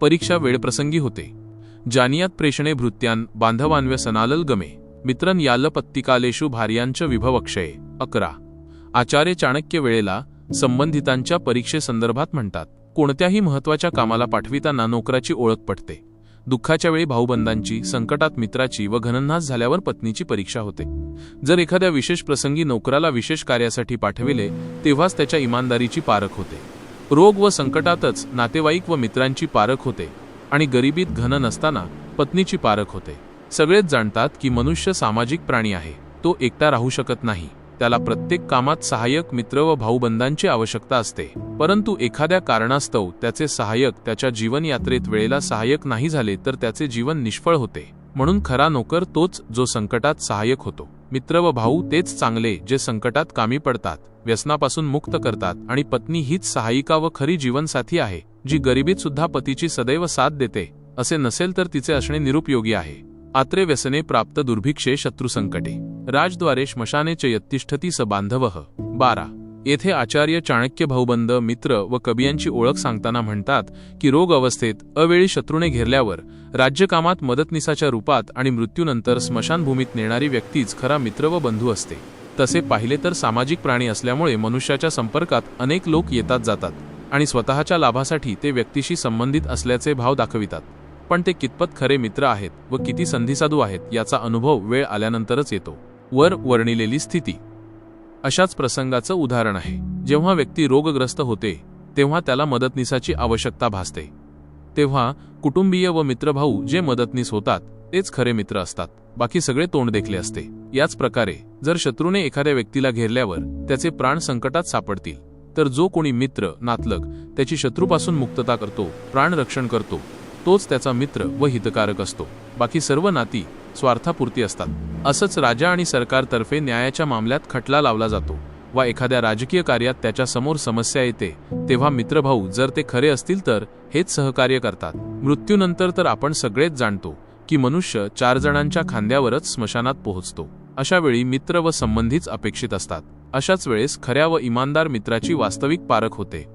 परीक्षा वेळप्रसंगी होते. जानियात प्रेषणे भृत्यान बांधवान्व्य सनालल गमे मित्रन याल पत्तिकालेषु भार्यांच विभवक्षये अकरा. आचार्य चाणक्य वेळेला संबंधितांच्या परीक्षेसंदर्भात म्हणतात कोणत्याही महत्त्वाच्या कामाला पाठविताना नोकराची ओळख पटते. दुःखाच्या वेळी भाऊबंदांची संकटात मित्राची व घनन्हास झाल्यावर पत्नीची परीक्षा होते. जर एखाद्या विशेष प्रसंगी नोकराला विशेष कार्यासाठी पाठविले तेव्हाच त्याच्या इमानदारीची पारख होते. रोग व संकटातच नातेवाईक व मित्रांची पारख होते आणि गरिबीत घन नसताना पत्नीची पारख होते. सगळेच जाणतात की मनुष्य सामाजिक प्राणी आहे. तो एकटा राहू शकत नाही. त्याला प्रत्येक कामात सहाय्यक मित्र व भाऊबंदांची आवश्यकता असते. परंतु एखाद्या कारणास्तव त्याचे सहाय्यक त्याच्या जीवनयात्रेत वेळेला सहाय्यक नाही झाले तर त्याचे जीवन निष्फळ होते. म्हणून खरा नोकर तोच जो संकटात सहाय्यक होतो. मित्र व भाऊ तेच चांगले जे संकटात कामी पडतात व्यसनापासून मुक्त करतात आणि पत्नी हीच सहायिका व खरी जीवनसाथी आहे जी गरिबीत सुद्धा पतीची सदैव साथ देते असे नसेल तर तिचे असणे निरुपयोगी आहे. आत्रे व्यसने प्राप्त दुर्भिक्षे शत्रुसंकटे. राजद्वारे श्मशाने च यत्तिष्ठती स बांधव. बारा. येथे आचार्य चाणक्य भाऊबंद मित्र व कबियांची ओळख सांगताना म्हणतात की रोग अवस्थेत अवेळी शत्रूने घेरल्यावर राज्यकामात मदतनिसाच्या रूपात आणि मृत्यूनंतर स्मशानभूमीत नेणारी व्यक्तीच खरा मित्र व बंधू असते. तसे पाहिले तर सामाजिक प्राणी असल्यामुळे मनुष्याच्या संपर्कात अनेक लोक येतात जातात आणि स्वतःच्या लाभासाठी ते व्यक्तीशी संबंधित असल्याचे भाव दाखवितात. पण ते कितपत खरे मित्र आहेत व किती संधीसाधू आहेत याचा अनुभव वेळ आल्यानंतरच येतो. वर वर्णिलेली स्थिती. अशाच प्रसंगाचं उदाहरण आहे. जेव्हा व्यक्ती रोगग्रस्त होते तेव्हा त्याला मदतनीसाची आवश्यकता भासते. तेव्हा कुटुंबीय व मित्रभाऊ जे मदतनीस होतात तेच खरे मित्र असतात. बाकी सगळे तोंड देखले असते. याच प्रकारे जर शत्रूने एखाद्या व्यक्तीला घेरल्यावर त्याचे प्राण संकटात सापडतील. तर जो कोणी मित्र नातलग त्याची शत्रूपासून मुक्तता करतो प्राण रक्षण करतो तोच त्याचा मित्र व हितकारक असतो. बाकी सर्व नाती स्वार्थापुरती असतात. असंच राजा आणि सरकारतर्फे न्यायाच्या मामल्यात खटला लावला जातो वा एखाद्या राजकीय कार्यात त्याच्यासमोर समस्या येते तेव्हा मित्रभाऊ जर ते खरे असतील तर हेच सहकार्य करतात. मृत्यूनंतर तर आपण सगळेच जाणतो की मनुष्य चार जणांच्या खांद्यावरच स्मशानात पोहोचतो. अशा वेळी मित्र व संबंधीच अपेक्षित असतात. अशाच वेळेस खऱ्या व इमानदार मित्राची वास्तविक पारख होते.